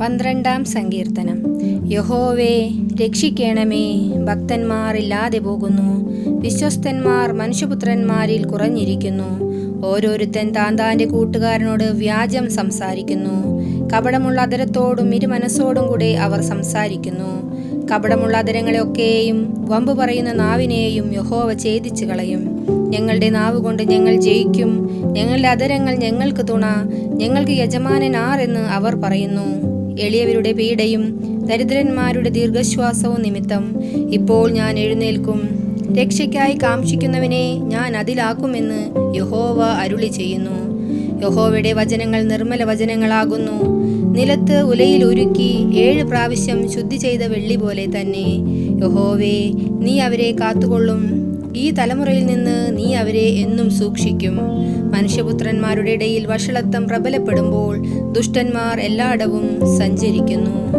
പന്ത്രണ്ടാം സങ്കീർത്തനം. യഹോവേ രക്ഷിക്കണമേ. ഭക്തന്മാർ ഇല്ലാതെ പോകുന്നു. വിശ്വസ്തന്മാർ മനുഷ്യപുത്രന്മാരിൽ കുറഞ്ഞിരിക്കുന്നു. ഓരോരുത്തൻ താൻ താന്റെ കൂട്ടുകാരനോട് വ്യാജം സംസാരിക്കുന്നു. കപടമുള്ള അതരത്തോടും ഇരുമനസ്സോടും കൂടെ അവർ സംസാരിക്കുന്നു. കപടമുള്ള അതരങ്ങളെയൊക്കെയും വമ്പ് പറയുന്ന നാവിനെയും യഹോവ ഛേദിച്ചു കളയും. ഞങ്ങളുടെ നാവ് കൊണ്ട് ഞങ്ങൾ ജയിക്കും. ഞങ്ങളുടെ അതരങ്ങൾ ഞങ്ങൾക്ക് തുണ. ഞങ്ങൾക്ക് യജമാനൻ ആർ എന്ന് അവർ പറയുന്നു. എളിയവരുടെ പീഡയും ദരിദ്രന്മാരുടെ ദീർഘശ്വാസവും നിമിത്തം. ഇപ്പോൾ ഞാൻ എഴുന്നേൽക്കും. രക്ഷയ്ക്കായി കാംക്ഷിക്കുന്നവനെ ഞാൻ അതിലാക്കുമെന്ന് യഹോവ അരുളി ചെയ്യുന്നു. യഹോവയുടെ വചനങ്ങൾ നിർമ്മല വചനങ്ങളാകുന്നു. നിലത്ത് ഉലയിൽ ഉരുക്കി ഏഴ് പ്രാവശ്യം ശുദ്ധി ചെയ്ത വെള്ളി പോലെ തന്നെ. യഹോവേ നീ അവരെ കാത്തുകൊള്ളും. ഈ തലമുറയിൽ നിന്ന് നീ അവരെ എന്നും സൂക്ഷിക്കും. മനുഷ്യപുത്രന്മാരുടെ ഇടയിൽ വഷളത്വം പ്രബലപ്പെടുമ്പോൾ ദുഷ്ടന്മാർ എല്ലായിടവും സഞ്ചരിക്കുന്നു.